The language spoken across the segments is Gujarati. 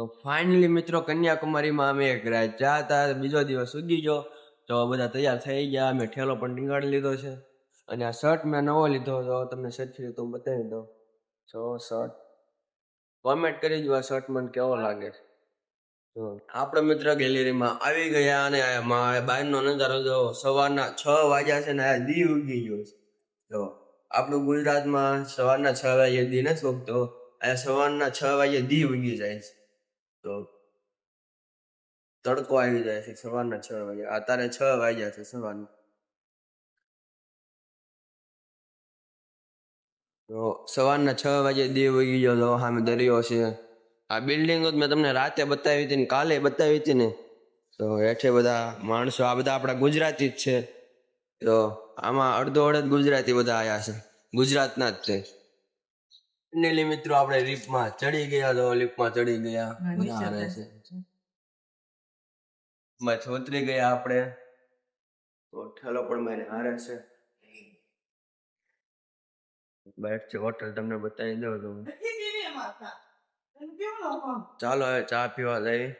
તો ફાઇનલી મિત્રો કન્યાકુમારીમાં અમે એક રાત ચા હતા, બીજો દિવસ ઉગી ગયો. તો બધા તૈયાર થઈ ગયા, અમે ઠેલો પણ ટીંગાડી લીધો છે. અને આ શર્ટ મેં નવો લીધો તો તમને શર્ટ તો બતાવી દઉં. જો શર્ટ કોમેન્ટ કરી જો આ શર્ટ મને કેવો લાગે છે. તો આપણે મિત્ર ગેલેરીમાં આવી ગયા અને બહારનો નજારો જો સવારના છ વાગ્યા છે ને આ દી ઉગી ગયો છે. જો, આપણું ગુજરાતમાં સવારના છ વાગે દી નથી ઉગતો, આ સવારના છ વાગે દી ઉગી જાય છે. તો તડકો આવી જાય છે સવારના છ વાગે. અત્યારે છ વાગ્યા છે સવારના. તો સવારના છ વાગે દેવ વગી ગયો તો સામે દરિયો છે. આ બિલ્ડિંગ જ મેં તમને રાતે બતાવી હતી ને કાલે બતાવી હતી ને. તો હેઠે બધા માણસો, આ બધા આપણા ગુજરાતી જ છે. તો આમાં અડધો અડધ ગુજરાતી બધા આવ્યા છે. ગુજરાતના જ છે. ફાઇનલી મિત્રો આપણે લિફ્ટમાં ચડી ગયા તો લિફ્ટમાં ચડી ગયા. છે. બસ ઉતરી ગયા આપણે. તો ઠેલો પણ મને હારે છે. બેઠ છે હોટલ તમને બતાવી દઉં તો ચાલો હવે ચા પીવા જાય.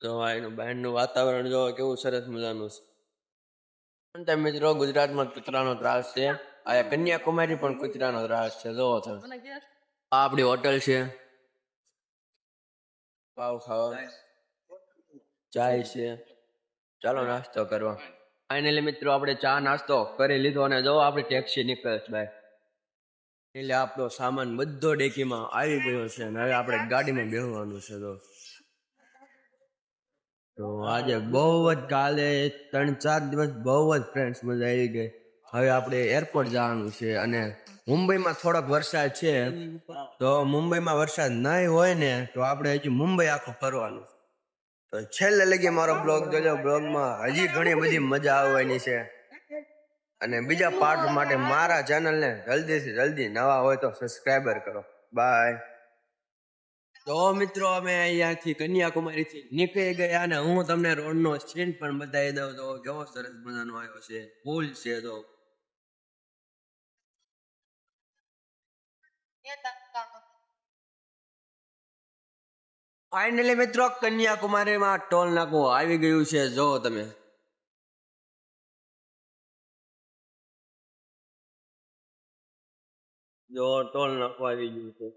તો આ એનું બહારનું વાતાવરણ જો કેવું સરસ મજાનું છે. અને મિત્રો ગુજરાતમાં કૂતરાનો ત્રાસ છે. આ કન્યાકુમારી પણ કૂતરાનો ત્રાસ છે જોવો તમે. આ આપણી હોટલ છે. પાવ ખાવા. ચાય છે. ચાલો નાસ્તો કરવા. ફાઇનલી મિત્રો આપણે ચા નાસ્તો કરી લીધો અને જો આપણી ટેક્સી નીકળે છે ભાઈ. એટલે આપણો સામાન બધો ડેકીમાં આવી ગયો છે અને હવે આપણે ગાડીમાં બેહવાનું છે તો તો આજે બહુ જ કાલે ત્રણ ચાર દિવસ બહુ જ ફ્રેન્ડ્સ મજા આવી ગઈ. હવે આપણે એરપોર્ટ જવાનું છે અને મુંબઈમાં થોડોક વરસાદ છે. તો મુંબઈમાં વરસાદ નહીં હોય ને તો આપણે હજી મુંબઈ આખું ફરવાનું. તો છેલ્લે લગી મારો બ્લોગ જોજો. બ્લોગમાં હજી ઘણી બધી મજા આવવાની છે. અને બીજા પાર્ટ માટે મારા ચેનલને જલ્દીથી જલ્દી નવા હોય તો સબસ્ક્રાઈબર કરો. બાય તો મિત્રો અમે અહીંયાથી કન્યાકુમારીથી નીકળી ગયા અને હું તમને રોડનો સીન પણ બતાવી દઉં તો કેવો સરસ મજાનો આવ્યો છે. પુલ છે તો. ફાઇનલી મિત્રો કન્યાકુમારીમાં ટોલ નાકું આવી ગયું છે. જો તમે. જો ટોલ નાકું આવી ગયું છે.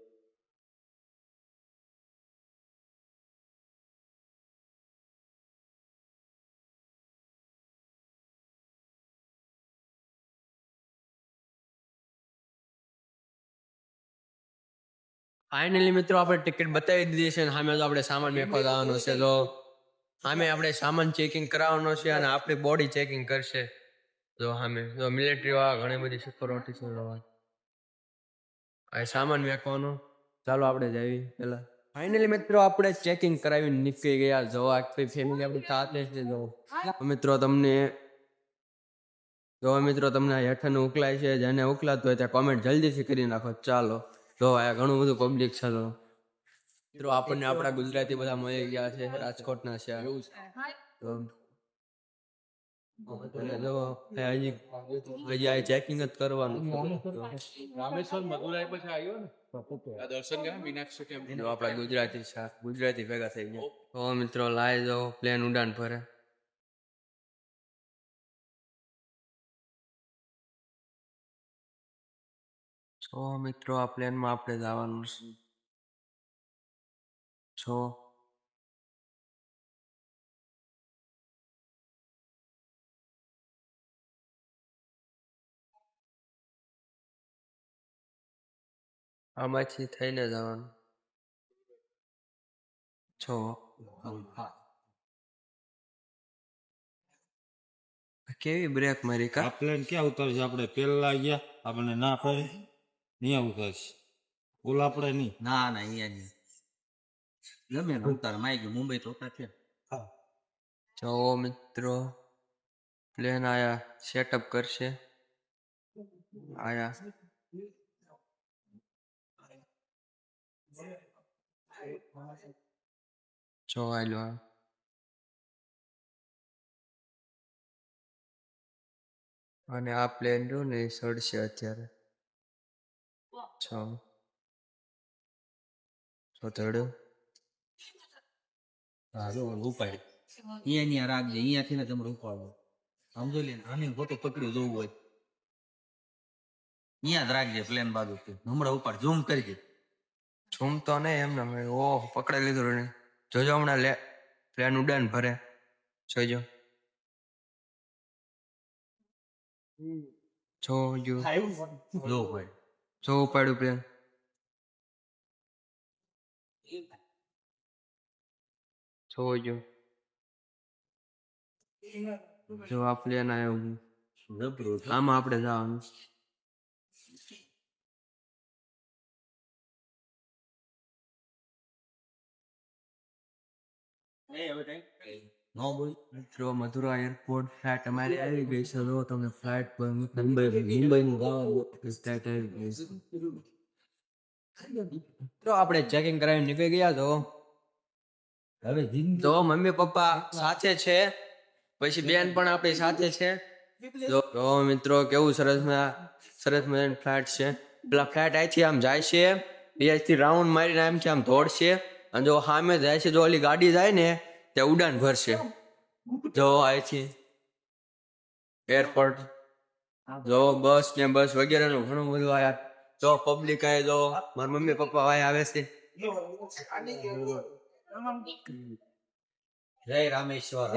ફાઇનલી મિત્રો આપણે ટિકિટ બતાવી દીધી છે અને સામે તો આપણે સામાન મેકવા જવાનો છે. તો સામે આપણે સામાન ચેકિંગ કરાવવાનો છે અને આપણી બોડી ચેકિંગ કરશે. તો સામે તો મિલિટરી વાળા ઘણી બધી સિક્યોરિટી છે આ સામાન મેકવાનો. ચાલો આપણે જઈએ પેલા ફાઇનલી મિત્રો આપણે ચેકિંગ કરાવી નીકળી ગયા. જવા ફેમિલી આપણી સાથે છે જો. મિત્રો તમને જો મિત્રો તમને હેઠળ ઉકલાય છે જેને ઉકલાતું હોય ત્યાં કોમેન્ટ જલ્દીથી કરી નાખો. ચાલો. તો આ ઘણું બધું પબ્લિક છે તો. મિત્રો આપણને આપણા ગુજરાતી બધા મળી ગયા છે રાજકોટના છે. એવું છે. જો ચેકિંગ જ કરવાનું છે. રામેશ્વર મદુરાઈ પછી આવ્યો ને? દર્શન ગયા મીનાક્ષી આપણા ગુજરાતી છે ગુજરાતી ભેગા થઈ ગયા. તો મિત્રો લાય જાઓ પ્લેન ઉડાન ભરે. છો મિત્રો આ પ્લેનમાં આપણે જવાનું છે. છો. આમાંથી થઈને જવાનું. છો. કેવી બ્રેક મારી કા? પ્લેન ક્યાં ઉતરશે આપણે પેલા ગયા આપણે ના પડી. અહીંયા ઉતરશે ઓલા આપણે નહીં. ના ના અહીંયા નહીં ગમે ને ઉતારમાં ગયું મુંબઈ તો ઉતાર છે જો મિત્રો પ્લેન આયા સેટઅપ કરશે. આયા. જો આયલો આ. અને આ પ્લેન રહ્યું ને સડશે અત્યારે. છ? ચોથડું હા જો ઉપાડ અહીંયા અહીંયા રાખજે અહીંયાથી ને તમારે ઉપાડો સમજો લે આની ફોટો પકડી જોવું હોય. અહીંયા જ રાખજે પ્લેન બાજુ હમણાં ઉપાડ ઝૂમ કરજે ઝૂમ તો નહીં એમને ઓહ પકડાઈ લીધું ને જોજો હમણાં લે પ્લેન ઉડાન ભરે. જોજો. જોજો. જો ભાઈ. જો ઉપાડ્યું પ્રિયંક જોજો જો. આ પ્લેન આવ્યો હું. આમાં આપણે જવાનું. નો બોલ એરપોર્ટ ફ્લાઇટ અમારી આવી ગઈ છે. તમને ફ્લાઇટ પર છે. આપણે ચેકિંગ કરાવીને નીકળી ગયા તો હવે તો મમ્મી, પપ્પા સાથે છે. પછી બેન પણ આપણી સાથે છે. તો મિત્રો, કેવું સરસ મજા સરસ મજાની ફ્લાઇટ છે. પેલા ફ્લાઇટ અહીંથી આમ જાય છે. અહીંથી રાઉન્ડ મારીને આમથી આમ દોડશે. અને જો સામે જાય છે, જો ઓલી ગાડી જાય ને ત્યાં ઉડાન ભરશે. જો અહીંથી એરપોર્ટ જો બસ ને બસ વગેરેનું ઘણું બધું આયા જો પબ્લિક આય જો મારા મમ્મી પપ્પા આય આવે છે. જય રામેશ્વર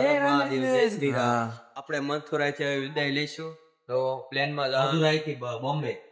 આપણે મથુરાથી વિદાય લઈશું. તો પ્લેનમાં જવાનું. બોમ્બે.